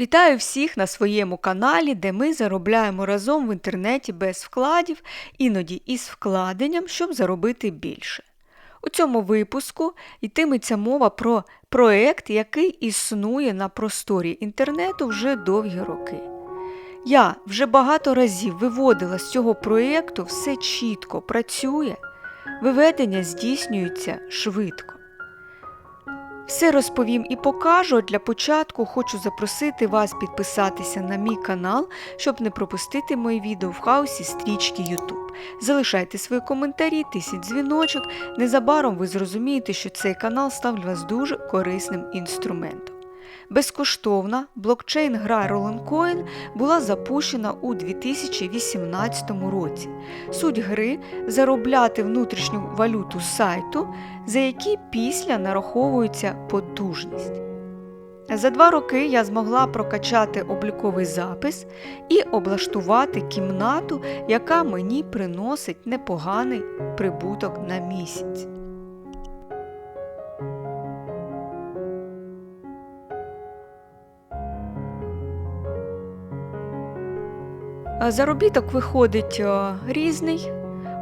Вітаю всіх на своєму каналі, де ми заробляємо разом в інтернеті без вкладів, іноді із вкладенням, щоб заробити більше. У цьому випуску йтиметься мова про проект, який існує на просторі інтернету вже довгі роки. Я вже багато разів виводила з цього проєкту, все чітко працює, виведення здійснюється швидко. Все розповім і покажу. Для початку хочу запросити вас підписатися на мій канал, щоб не пропустити мої відео в хаосі стрічки YouTube. Залишайте свої коментарі, тисіть дзвіночок. Незабаром ви зрозумієте, що цей канал став для вас дуже корисним інструментом. Безкоштовна блокчейн-гра Roll'n'Coin була запущена у 2018 році. Суть гри заробляти внутрішню валюту сайту, за які після нараховується потужність. За два роки я змогла прокачати обліковий запис і облаштувати кімнату, яка мені приносить непоганий прибуток на місяць. Заробіток виходить е, різний,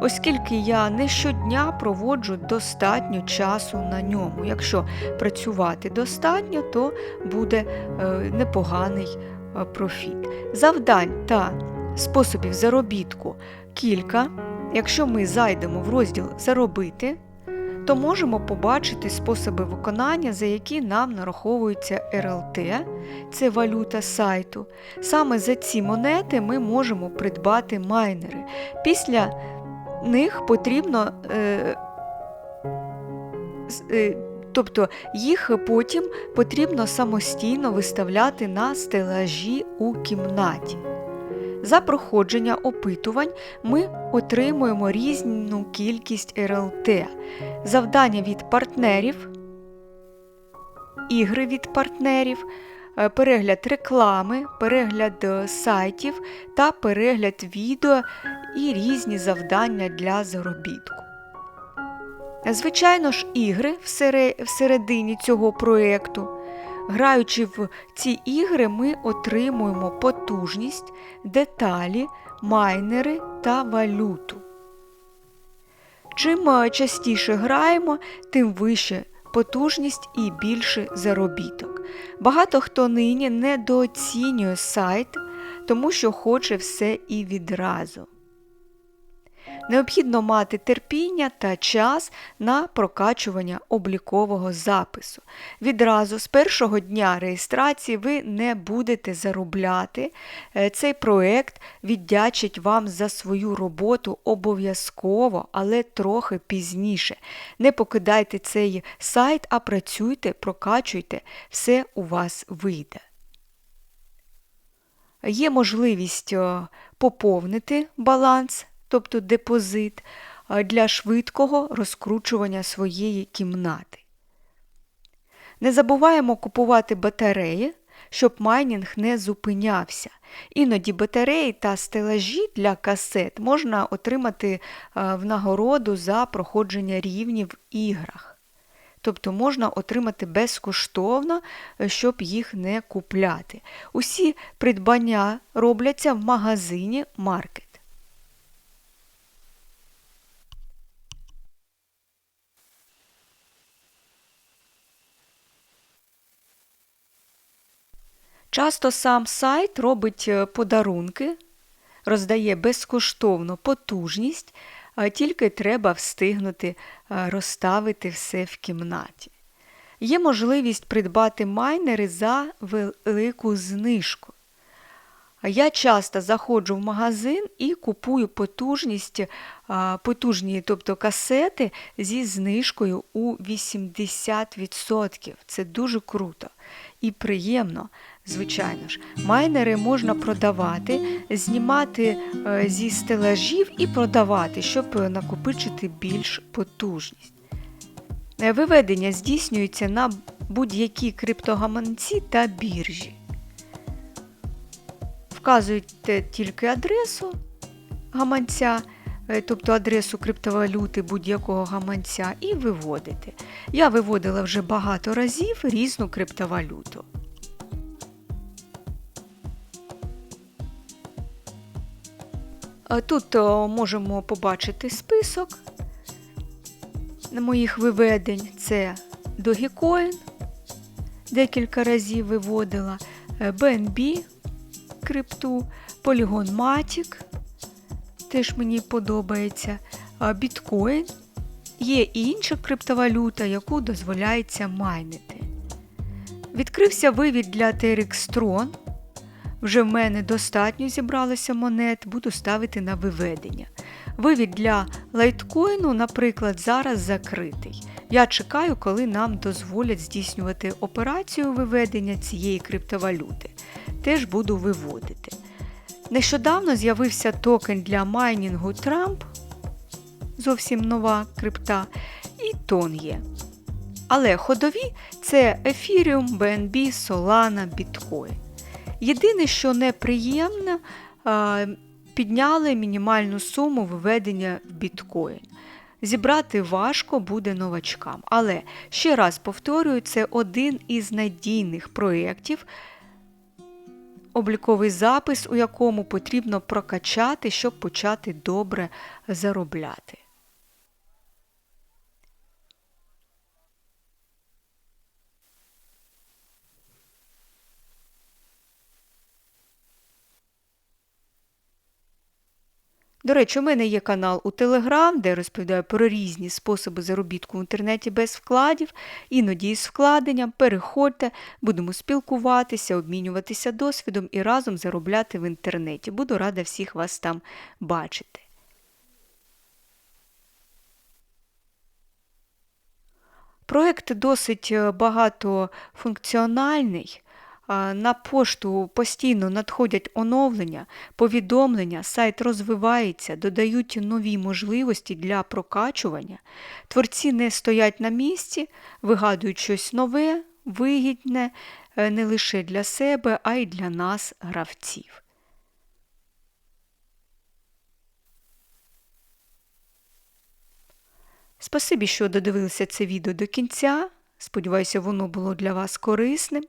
оскільки я не щодня проводжу достатньо часу на ньому. Якщо працювати достатньо, то буде е, непоганий е, профіт. Завдань та способів заробітку кілька. Якщо ми зайдемо в розділ Заробити, то можемо побачити способи виконання, за які нам нараховується РЛТ, це валюта сайту. Саме за ці монети ми можемо придбати майнери. Після них потрібно. Е, е, Тобто їх потім потрібно самостійно виставляти на стелажі у кімнаті. За проходження опитувань ми отримуємо різну кількість РЛТ, завдання від партнерів, ігри від партнерів, е, перегляд реклами, перегляд е, сайтів та перегляд відео і різні завдання для заробітку. Звичайно ж, ігри всередині цього проєкту. Граючи в ці ігри, ми отримуємо потужність, деталі, майнери та валюту. Чим е, частіше граємо, тим вище потужність і більше заробіток. Багато хто нині недооцінює сайт, тому що хоче все і відразу. Необхідно мати терпіння та час на прокачування облікового запису. Відразу з першого дня реєстрації ви не будете заробляти. Е, цей проєкт віддячить вам за свою роботу обов'язково, але трохи пізніше. Не покидайте цей сайт, а працюйте, прокачуйте, все у вас вийде. Є можливість е, поповнити баланс тобто депозит, для швидкого розкручування своєї кімнати. Не забуваємо купувати батареї, щоб майнінг не зупинявся. Іноді батареї та стелажі для касет можна отримати в нагороду за проходження рівнів в іграх. Тобто можна отримати безкоштовно, щоб їх не купляти. Усі придбання робляться в магазині маркет. Часто сам сайт робить е, подарунки, роздає безкоштовно потужність, тільки треба встигнути е, розставити все в кімнаті. Є можливість придбати майнери за велику знижку. Я часто заходжу в магазин і купую потужність, потужні тобто касети зі знижкою у 80%. Це дуже круто і приємно. Звичайно ж, майнери можна продавати, знімати е, зі стелажів і продавати, щоб накопичити більш потужність. Е, виведення здійснюється на будь-які криптогаманці та біржі. Вказуєте тільки адресу гаманця, е, тобто адресу криптовалюти будь-якого гаманця, і виводите. Я виводила вже багато разів різну криптовалюту. Тут можемо побачити список моїх виведень. Це Dogecoin, декілька разів виводила, е, BNB крипту, Polygon Matic, теж мені подобається, біткоін. Є і інша криптовалюта, яку дозволяється майнити. Відкрився вивід для TRX Tron. Вже в мене достатньо зібралося монет, буду ставити на виведення. Вивід для лайткоїну, наприклад, зараз закритий. Я чекаю, коли нам дозволять здійснювати операцію виведення цієї криптовалюти. Теж буду виводити. Нещодавно з'явився токен для майнінгу Трамп, зовсім нова крипта, і тон є. Але ходові це Ethereum, BNB, Solana, Bitcoin. Єдине, що неприємно, а, підняли мінімальну суму виведення в біткоін. Зібрати важко буде новачкам. Але ще раз повторюю, це один із надійних проєктів, обліковий запис, у якому потрібно прокачати, щоб почати добре заробляти. До речі, у мене є канал у Телеграм, де я розповідаю про різні способи заробітку в інтернеті без вкладів, іноді із вкладенням. Переходьте, будемо спілкуватися, обмінюватися досвідом і разом заробляти в інтернеті. Буду рада всіх вас там бачити. Проєкт досить е, багатофункціональний. На пошту постійно надходять оновлення, повідомлення, сайт розвивається, додають нові можливості для прокачування. Творці не стоять на місці, вигадують щось нове, вигідне е, не лише для себе, а й для нас, гравців. Спасибі, що додивилися це відео до кінця. Сподіваюся, воно було для вас корисним.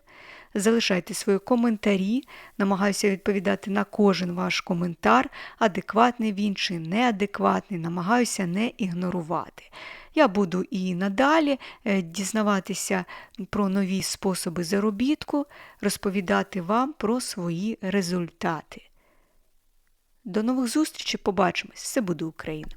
Залишайте свої коментарі, намагаюся відповідати на кожен ваш коментар, адекватний він чи неадекватний, намагаюся не ігнорувати. Я буду і надалі е, дізнаватися про нові способи заробітку, розповідати вам про свої результати. До нових зустрічей, побачимось! Все буде Україна!